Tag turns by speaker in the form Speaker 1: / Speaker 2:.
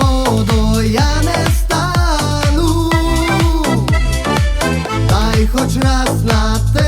Speaker 1: воду я не стану, та й хоч раз на те.